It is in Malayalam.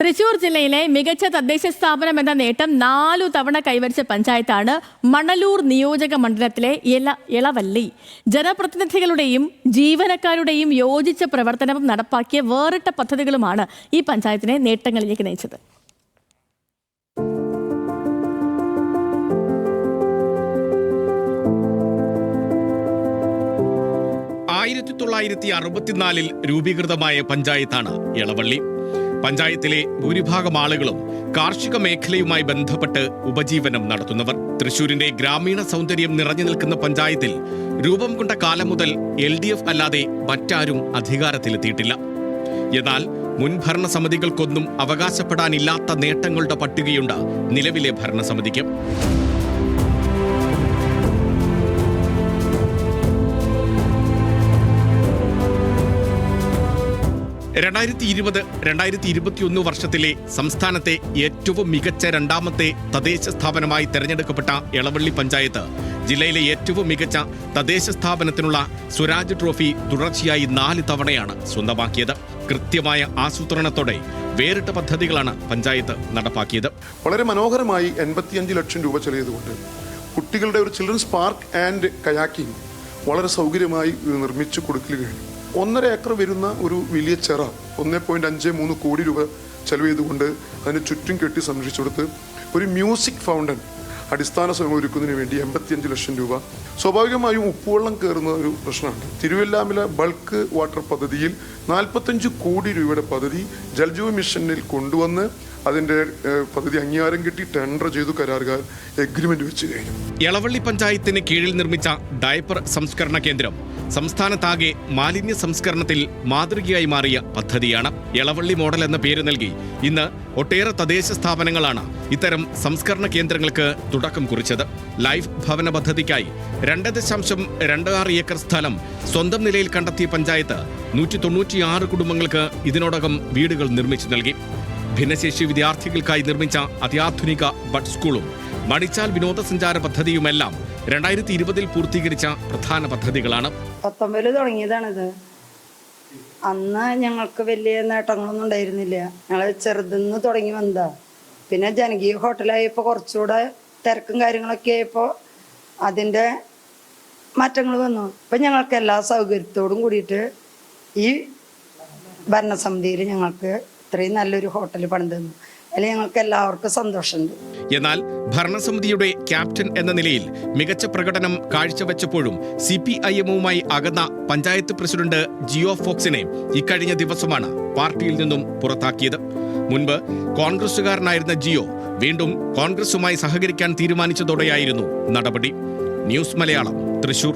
തൃശൂർ ജില്ലയിലെ മികച്ച തദ്ദേശ സ്ഥാപനം എന്ന നേട്ടം നാലു തവണ കൈവരിച്ച പഞ്ചായത്താണ് മണലൂർ നിയോജക മണ്ഡലത്തിലെ ഇല ഇളവല്ലി. ജനപ്രതിനിധികളുടെയും ജീവനക്കാരുടെയും യോജിച്ച പ്രവർത്തനവും നടപ്പാക്കിയ വേറിട്ട പദ്ധതികളുമാണ് ഈ പഞ്ചായത്തിനെ നേട്ടങ്ങളിലേക്ക് നയിച്ചത്. ആയിരത്തി തൊള്ളായിരത്തി അറുപത്തിനാലിൽ രൂപീകൃതമായ പഞ്ചായത്താണ് ഇളവള്ളി പഞ്ചായത്തിലെ ഭൂരിഭാഗം ആളുകളും കാർഷിക മേഖലയുമായി ബന്ധപ്പെട്ട് ഉപജീവനം നടത്തുന്നവർ. തൃശൂരിന്റെ ഗ്രാമീണ സൗന്ദര്യം നിറഞ്ഞു നിൽക്കുന്ന പഞ്ചായത്തിൽ രൂപം കൊണ്ട കാലം മുതൽ എൽ ഡി എഫ് അല്ലാതെ മറ്റാരും അധികാരത്തിലെത്തിയിട്ടില്ല. എന്നാൽ മുൻ ഭരണസമിതികൾക്കൊന്നും അവകാശപ്പെടാനില്ലാത്ത നേട്ടങ്ങളുടെ പട്ടികയുണ്ട് നിലവിലെ ഭരണസമിതിക്ക് രണ്ടായിരത്തി ഇരുപത് രണ്ടായിരത്തി ഇരുപത്തിയൊന്ന് വർഷത്തിലെ സംസ്ഥാനത്തെ ഏറ്റവും മികച്ച രണ്ടാമത്തെ തദ്ദേശ സ്ഥാപനമായി തെരഞ്ഞെടുക്കപ്പെട്ട എളവള്ളി പഞ്ചായത്ത്. ജില്ലയിലെ ഏറ്റവും മികച്ച തദ്ദേശ സ്ഥാപനത്തിനുള്ള സ്വരാജ് ട്രോഫി തുടർച്ചയായി നാല് തവണയാണ് സ്വന്തമാക്കിയത്. കൃത്യമായ ആസൂത്രണത്തോടെ വേറിട്ട പദ്ധതികളാണ് പഞ്ചായത്ത് നടപ്പാക്കിയത്. വളരെ മനോഹരമായി എൺപത്തിയഞ്ച് ലക്ഷം രൂപ ചെലവിയതുകൊണ്ട് കുട്ടികളുടെ ഒരു ചിൽഡ്രൻസ് പാർക്ക് ആൻഡ് കയാക്കിംഗ് വളരെ സൗകര്യമായി നിർമ്മിച്ചു കൊടുക്കൽ കഴിഞ്ഞു. ഒന്നര ഏക്കർ വരുന്ന ഒരു വലിയ ചെറ ഒന്നേ പോയിന്റ് അഞ്ച് മൂന്ന് കോടി രൂപ ചെലവ് ചെയ്തുകൊണ്ട് അതിന് ചുറ്റും കെട്ടി സംരക്ഷിച്ചു കൊടുത്ത് ഒരു മ്യൂസിക് ഫൗണ്ടൻ അടിസ്ഥാന സൗകര്യം ഒരുക്കുന്നതിന് വേണ്ടി എൺപത്തിയഞ്ച് ലക്ഷം രൂപ. സ്വാഭാവികമായും ഉപ്പുവെള്ളം കയറുന്ന ഒരു പ്രശ്നമാണ്. തിരുവല്ലാമിലെ ബൾക്ക് വാട്ടർ പദ്ധതിയിൽ നാൽപ്പത്തഞ്ച് കോടി രൂപയുടെ പദ്ധതി ജൽജീവ മിഷനിൽ കൊണ്ടുവന്ന് അതിന്റെ പദ്ധതി അംഗീകാരം കിട്ടി ടെൻഡർ ചെയ്തു കരാറുകാർ എഗ്രിമെന്റ് വെച്ച് കഴിഞ്ഞു. എളവള്ളി പഞ്ചായത്തിന് കീഴിൽ നിർമ്മിച്ച ഡയപ്പർ സംസ്കരണ കേന്ദ്രം സംസ്ഥാനത്താകെ മാലിന്യ സംസ്കരണത്തിൽ മാതൃകയായി മാറിയ പദ്ധതിയാണ് എളവള്ളി മോഡൽ എന്ന പേര് നൽകി. ഇന്ന് ഒട്ടേറെ തദ്ദേശ സ്ഥാപനങ്ങളാണ് ഇത്തരം സംസ്കരണ കേന്ദ്രങ്ങൾക്ക് തുടക്കം കുറിച്ചത്. ലൈഫ് ഭവന പദ്ധതിക്കായി രണ്ട് ദശാംശം രണ്ട് ആറ് ഏക്കർ സ്ഥലം സ്വന്തം നിലയിൽ കണ്ടെത്തിയ പഞ്ചായത്ത് നൂറ്റി തൊണ്ണൂറ്റിയാറ് കുടുംബങ്ങൾക്ക് ഇതിനോടകം വീടുകൾ നിർമ്മിച്ചു നൽകി. ഭിന്നശേഷി വിദ്യാർത്ഥികൾക്കായി നിർമ്മിച്ച അത്യാധുനിക ബഡ് സ്കൂളും മണിച്ചാൽ വിനോദസഞ്ചാര പദ്ധതിയുമെല്ലാം രണ്ടായിരത്തി ഇരുപതിൽ പൂർത്തീകരിച്ച പ്രധാന പദ്ധതികളാണ്. പത്തൊമ്പതിൽ തുടങ്ങിയതാണിത്. അന്ന് ഞങ്ങൾക്ക് വലിയ നേട്ടങ്ങളൊന്നും ഉണ്ടായിരുന്നില്ല. ഞങ്ങൾ ചെറുതെന്ന് തുടങ്ങി വന്നതാ. പിന്നെ ജനകീയ ഹോട്ടലായപ്പോൾ കുറച്ചുകൂടെ തിരക്കും കാര്യങ്ങളൊക്കെ ആയപ്പോൾ അതിന്റെ മാറ്റങ്ങൾ വന്നു. ഇപ്പം ഞങ്ങൾക്ക് എല്ലാ സൗകര്യത്തോടും കൂടിയിട്ട് ഈ ഭരണസമിതിയിൽ ഞങ്ങൾക്ക് ഇത്രയും നല്ലൊരു ഹോട്ടൽ പണിത് തന്നു. അതിൽ ഞങ്ങൾക്ക് എല്ലാവർക്കും സന്തോഷമുണ്ട്. എന്നാൽ ഭരണസമിതിയുടെ ക്യാപ്റ്റൻ എന്ന നിലയിൽ മികച്ച പ്രകടനം കാഴ്ചവെച്ചപ്പോഴും സി പി ഐ എമ്മുമായി അകന്ന പഞ്ചായത്ത് പ്രസിഡന്റ് ജിയോ ഫോക്സിനെ ഇക്കഴിഞ്ഞ ദിവസമാണ് പാർട്ടിയിൽ നിന്നും പുറത്താക്കിയത്. മുൻപ് കോൺഗ്രസുകാരനായിരുന്ന ജിയോ വീണ്ടും കോൺഗ്രസുമായി സഹകരിക്കാൻ തീരുമാനിച്ചതോടെയായിരുന്നു നടപടി. ന്യൂസ് മലയാളം തൃശൂർ.